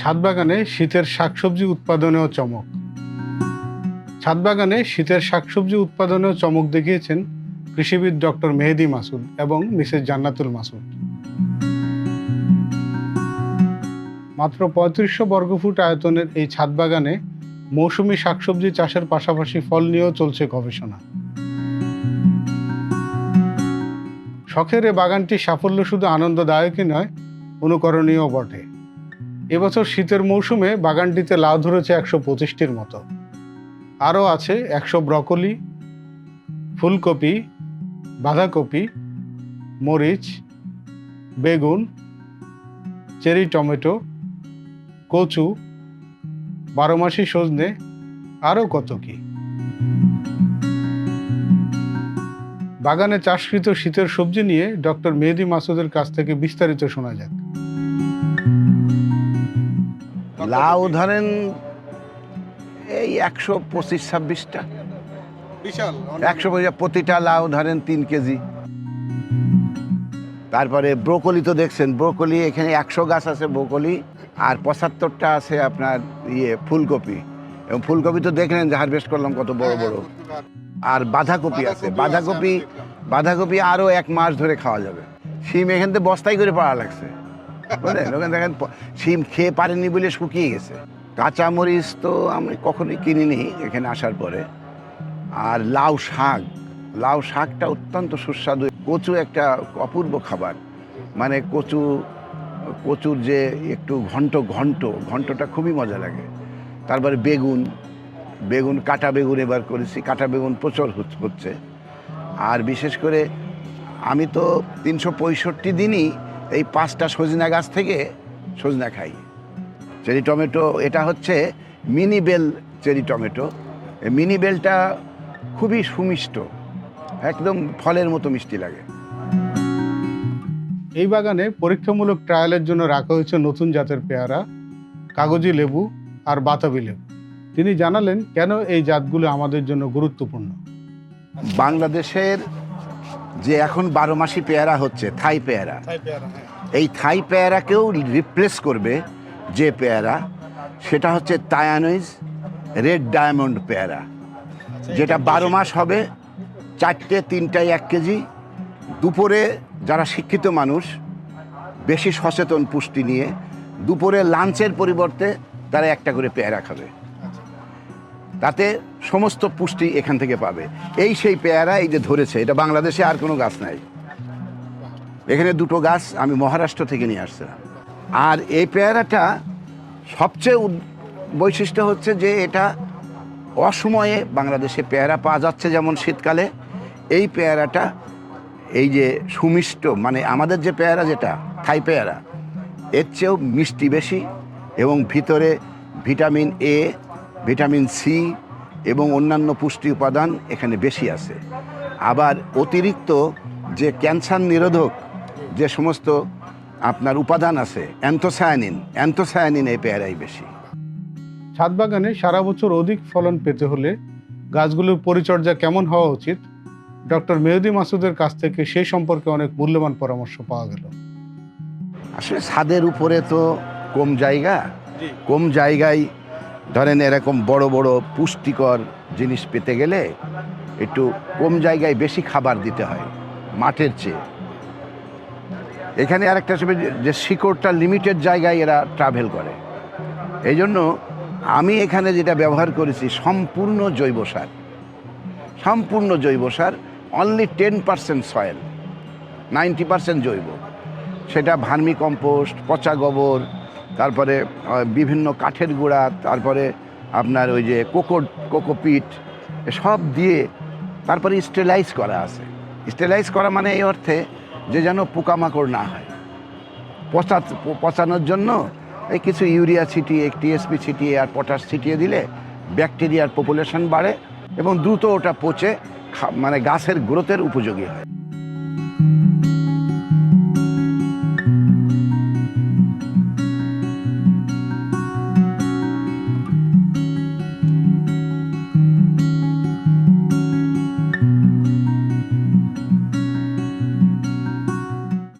ছাদ বাগানে শীতের শাকসবজি উৎপাদনেও চমক। ছাদ বাগানে শীতের শাকসবজি উৎপাদনেও চমক দেখিয়েছেন কৃষিবিদ ডক্টর মেহেদি মাসুদ এবং মিসেস জান্নাতুল মাসুদ। মাত্র পঁয়ত্রিশশো বর্গফুট আয়তনের এই ছাদ বাগানে মৌসুমি শাকসবজি চাষের পাশাপাশি ফল নিয়েও চলছে গবেষণা। শখের এ বাগানটি সাফল্য শুধু আনন্দদায়কই নয় অনুকরণীয় বটে। এবছর শীতের মৌসুমে বাগানটিতে লাউ ধরেছে একশো পঁচিশটির মতো। আরও আছে একশো ব্রকলি, ফুলকপি, বাঁধাকপি, মরিচ, বেগুন, চেরি টমেটো, কচু বারোমাসি সজনে, আরও কত কি। বাগানে চাষকৃত শীতের সবজি নিয়ে ডক্টর মেহেদি মাসুদের কাছ থেকে বিস্তারিত শোনা যাক। লাউ ধরেন এই একশো পঁচিশ ছাব্বিশটা। বিশাল একশো পঁচিশ প্রতিটা লাউ ধরেন তিন কেজি। তারপরে ব্রোকলি তো দেখছেন ব্রোকলি এখানে একশো গাছ আছে ব্রোকলি আর পঁচাত্তরটা আছে আপনার ইয়ে ফুলকপি। এবং ফুলকপি তো দেখলেন যে হারভেস্ট করলাম কত বড় বড়। আর বাঁধাকপি আছে। বাঁধাকপি বাঁধাকপি আরও এক মাস ধরে খাওয়া যাবে। সিম এখান থেকে বস্তাই করে পাওয়া লাগছে। ওখানে দেখেন শিম খেয়ে পারেনি বলে শুকিয়ে গেছে। কাঁচামরিচ তো আমি কখনোই কিনিনি এখানে আসার পরে। আর লাউ শাক, লাউ শাকটা অত্যন্ত সুস্বাদু। কচু একটা অপূর্ব খাবার। মানে কচু, কচুর যে একটু ঘন্ট ঘন্ট, ঘন্টটা খুবই মজা লাগে। তারপরে বেগুন বেগুন, কাটা বেগুন এবার করেছি। কাটা বেগুন প্রচুর হচ- হচ্ছে। আর বিশেষ করে আমি তো তিনশো পঁয়ষট্টি দিনই এই পাঁচটা সজনা গাছ থেকে সজনা খাই। চেরি টমেটো এটা হচ্ছে মিনি বেল চেরি টমেটো। এই মিনি বেলটা খুবই সুমিষ্ট একদম ফলের মতো মিষ্টি লাগে। এই বাগানে পরীক্ষামূলক ট্রায়ালের জন্য রাখা হয়েছে নতুন জাতের পেয়ারা কাগজি লেবু আর বাতাবি লেবু। তিনি জানালেন কেন এই জাতগুলো আমাদের জন্য গুরুত্বপূর্ণ। বাংলাদেশের যে এখন বারো মাসি পেয়ারা হচ্ছে থাই পেয়ারা। এই থাই পেয়ারাকেও রিপ্লেস করবে যে পেয়ারা সেটা হচ্ছে তায়ানইজ রেড ডায়মন্ড পেয়ারা। যেটা বারো মাস হবে চারটে তিনটায় এক কেজি। দুপুরে যারা শিক্ষিত মানুষ বেশি সচেতন পুষ্টি নিয়ে দুপুরে লাঞ্চের পরিবর্তে তারা একটা করে পেয়ারা খাবে। তাতে সমস্ত পুষ্টি এখান থেকে পাবে। এই সেই পেয়ারা এই যে ধরেছে, এটা বাংলাদেশে আর কোনো গাছ নাই। এখানে দুটো গাছ আমি মহারাষ্ট্র থেকে নিয়ে আসছিলাম। আর এই পেয়ারাটা সবচেয়ে বৈশিষ্ট্য হচ্ছে যে এটা অসময়ে বাংলাদেশে পেয়ারা পাওয়া যাচ্ছে যেমন শীতকালে। এই পেয়ারাটা এই যে সুমিষ্ট মানে আমাদের যে পেয়ারা যেটা, থাই পেয়ারা, এর চেয়েও মিষ্টি বেশি এবং ভিতরে ভিটামিন এ ভিটামিন সি এবং অন্যান্য পুষ্টি উপাদান এখানে বেশি আছে। আবার অতিরিক্ত যে ক্যান্সার নিরোধক যে সমস্ত আপনার উপাদান আছে অ্যান্থোসায়ানিন অ্যান্থোসায়ানিন এই পেয়ারাই বেশি। ছাদ বাগানে সারা বছর অধিক ফলন পেতে হলে গাছগুলোর পরিচর্যা কেমন হওয়া উচিত? ডক্টর মেহেদি মাসুদের কাছ থেকে সেই সম্পর্কে অনেক মূল্যবান পরামর্শ পাওয়া গেল। আসলে ছাদের উপরে তো কম জায়গা। কম জায়গায় ধরেন এরকম বড় বড় পুষ্টিকর জিনিস পেতে গেলে একটু কম জায়গায় বেশি খাবার দিতে হয়, মাঠের চেয়ে। এখানে আরেকটা হিসেবে যে- শিকড়টা লিমিটেড জায়গায় এরা ট্রাভেল করে। এই জন্য আমি এখানে যেটা ব্যবহার করেছি সম্পূর্ণ জৈব সার। সম্পূর্ণ জৈব সার only ten percent soil ninety percent জৈব। সেটা ভার্মি কম্পোস্ট পচা গোবর তারপরে বিভিন্ন কাঠের গুঁড়া, তারপরে আপনার ওই যে কোকো কোকোপিট সব দিয়ে তারপরে স্টেলাইজ করা আছে। স্টেলাইজ করা মানে এই অর্থে যে যেন পোকামাকড় না হয়। পচা, পচানোর জন্য এই কিছু ইউরিয়া ছিটিয়ে, টিএসপি ছিটিয়ে আর পটাশ ছিটিয়ে দিলে ব্যাকটেরিয়ার পপুলেশন বাড়ে এবং দ্রুত ওটা পচে মানে গাছের গ্রোথের উপযোগী হয়।